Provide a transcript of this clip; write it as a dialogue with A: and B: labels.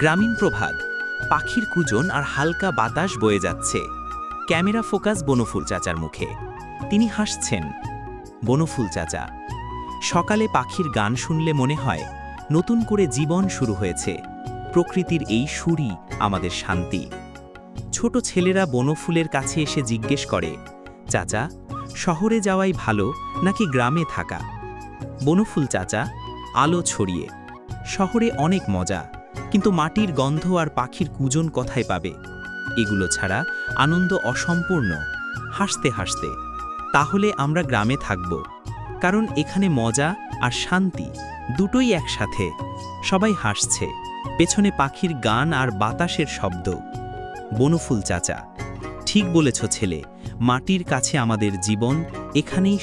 A: গ্রামীণ প্রভাত, পাখির কুজন আর হালকা বাতাস বয়ে যাচ্ছে। ক্যামেরা ফোকাস বনফুল চাচার মুখে। তিনি হাসছেন, বনফুল চাচা, সকালে পাখির গান শুনলে মনে হয় নতুন করে জীবন শুরু হয়েছে। প্রকৃতির এই সুরই আমাদের শান্তি। ছোট ছেলেরা বনফুলের কাছে এসে জিজ্ঞেস করে, চাচা, শহরে যাওয়াই ভালো নাকি গ্রামে থাকা? বনফুল চাচা, আলো ছড়িয়ে। শহরে অনেক মজা। কিন্তু মাটির গন্ধ আর পাখির কুজন কথায় পাবে? এগুলো ছাড়া আনন্দ অসম্পূর্ণ। হাসতে হাসতে, তাহলে আমরা গ্রামে থাকব। কারণ এখানে মজা আর শান্তি দুটোই একসাথে। সবাই হাসছে। পেছনে পাখির গান আর বাতাসের শব্দ। বনফুল চাচা, ঠিক বলেছ ছেলে, মাটির কাছে আমাদের জীবন এখানেই